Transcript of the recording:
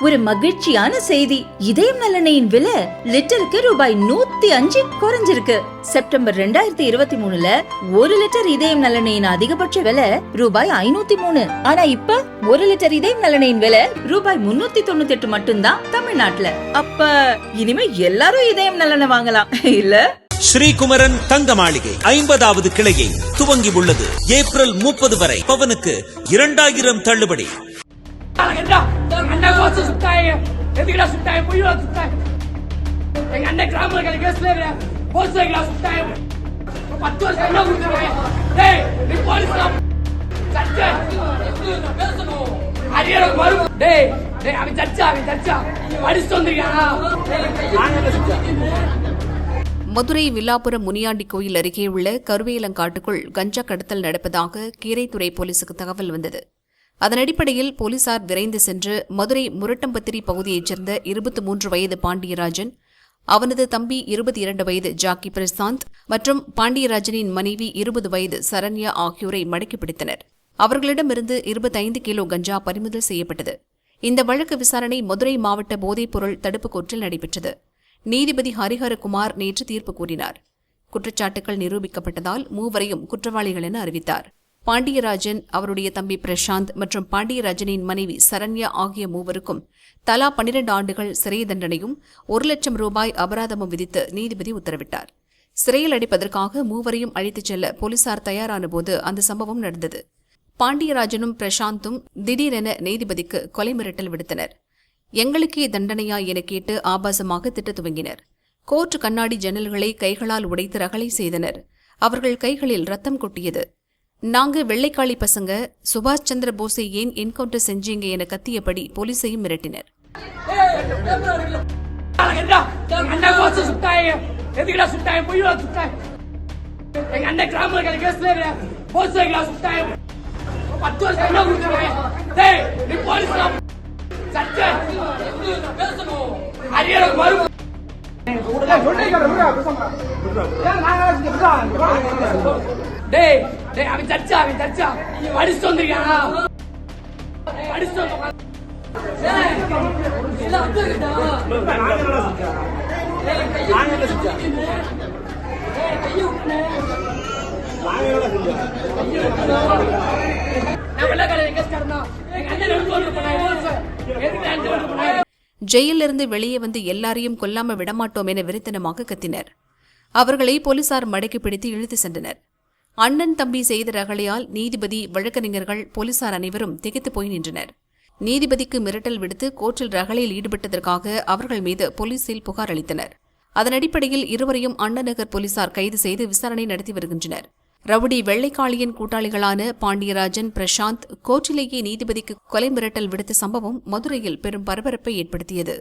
ஒரு மகிழ்ச்சியான செய்தி. இதயம் நலனையின் விலை லிட்டருக்கு ரூபாய் நூத்தி அஞ்சு குறைஞ்சிருக்கு. செப்டம்பர் ரெண்டாயிரத்தி இருபத்தி மூணுல ஒரு லிட்டர் இதயம் நலனையின் அதிகபட்ச விலை ரூபாய் ஐநூத்தி மூணு. ஆனா இப்ப ஒரு லிட்டர் இதயம் நலனையின் விலை ரூபாய் முன்னூத்தி தொண்ணூத்தி எட்டு மட்டும்தான் தமிழ்நாட்டுல. அப்ப இனிமே எல்லாரும் இதயம் நலனை வாங்கலாம். இல்ல? ஸ்ரீகுமரன் தங்க மாளிகை ஐம்பதாவது கிளையை துவங்கி உள்ளது. ஏப்ரல் முப்பது வரை பவனுக்கு இரண்டாயிரம் தள்ளுபடி. அண்ணன் கோச்சு சுட்டாங்க எதுக்குடா சுட்டாங்க பொய்யா சுட்டாங்க எங்க அண்ணன் கிராமங்கள் கேஸ்ல இருக்கிற வைக்கலாம் சுட்டாங்க பத்து வருஷம் என்ன கொடுத்துருவாங்க டேய் நீ போலீஸ் சர்ச்சை பேசணும். அரியர் வரும் டேய் டேய் அவன் சச்சா அவன் சச்சா படிச்சுட்டு வந்திருக்கானா. மதுரை வில்லாபுரம் முனியாண்டி கோயில் அருகே உள்ள கருவேலங்காட்டுக்குள் கஞ்சா கடத்தல் நடப்பதாக கீரைத்துறை போலீசுக்கு தகவல் வந்தது. அதன் அடிப்படையில் போலீசார் விரைந்து சென்று மதுரை முரட்டம்பத்திரி பகுதியைச் சேர்ந்த இருபத்தி மூன்று வயது பாண்டியராஜன் அவனது தம்பி இருபத்தி இரண்டு வயது ஜாக்கி பிரசாந்த் மற்றும் பாண்டியராஜனின் மனைவி இருபது வயது சரண்யா ஆகியோரை மடக்கி பிடித்தனர். அவர்களிடமிருந்து இருபத்தைந்து கிலோ கஞ்சா பறிமுதல் செய்யப்பட்டது. இந்த வழக்கு விசாரணை மதுரை மாவட்ட போதைப்பொருள் தடுப்பு கோர்ட்டில் நடைபெற்றது. நீதிபதி ஹரிஹரகுமார் நேற்று தீர்ப்பு கூறினார். குற்றச்சாட்டுகள் நிரூபிக்கப்பட்டதால் மூவரையும் குற்றவாளிகள் என அறிவித்தார். பாண்டியராஜன் அவருடைய தம்பி பிரசாந்த் மற்றும் பாண்டியராஜனின் மனைவி சரண்யா ஆகிய மூவருக்கும் தலா பன்னிரண்டு ஆண்டுகள் சிறை தண்டனையும் ஒரு லட்சம் ரூபாய் அபராதமும் விதித்து நீதிபதி உத்தரவிட்டார். சிறையில் அடைப்பதற்காக மூவரையும் அழைத்துச் செல்ல போலீசார் தயாரானபோது அந்த சம்பவம் நடந்தது. பாண்டியராஜனும் பிரசாந்தும் திடீரென நீதிபதிக்கு கொலை மிரட்டல் விடுத்தனர். எங்களுக்கே தண்டனையா என கேட்டு ஆபாசமாக திட்டத் துவங்கினர். கோர்ட் கண்ணாடி ஜன்னல்களை கைகளால் உடைத்து ரகளை செய்தனர். அவர்கள் கைகளில் ரத்தம் கொட்டியது. நாங்க வெள்ளைக்காளி பசங்க சுபாஷ் சந்திர போஸை ஏன் என்கவுண்டர் செஞ்சீங்க என கத்தியபடி போலீஸையும் மிரட்டினர். டேய் டேய் அவன் வந்திருக்கானா வெளியே வந்து எல்லாரையும் கொல்லாம விடமாட்டோம் என வெறித்தனமாக கத்தினர். அவர்களை போலீசார் மடக்கி பிடித்து இழுத்து சென்றனர். அண்ணன் தம்பி செய்த ரகளையால் நீதிபதி வழக்கறிஞர்கள் போலீசார் அனைவரும் திகைத்து போய் நின்றனர். நீதிபதிக்கு மிரட்டல் விடுத்து கோர்ட்டில் ரகளையில் ஈடுபட்டதற்காக அவர்கள் மீது போலீசில் புகார் அளித்தனர். அதன் அடிப்படையில் இருவரையும் அண்ணநகர் போலீசார் கைது செய்து விசாரணை நடத்தி வருகின்றனர். ரவுடி வெள்ளைக்காளியின் கூட்டாளிகளான பாண்டியராஜன் பிரசாந்த் கோர்ட்டிலேயே நீதிபதிக்கு கொலை மிரட்டல் விடுத்த சம்பவம் மதுரையில் பெரும் பரபரப்பை ஏற்படுத்தியது.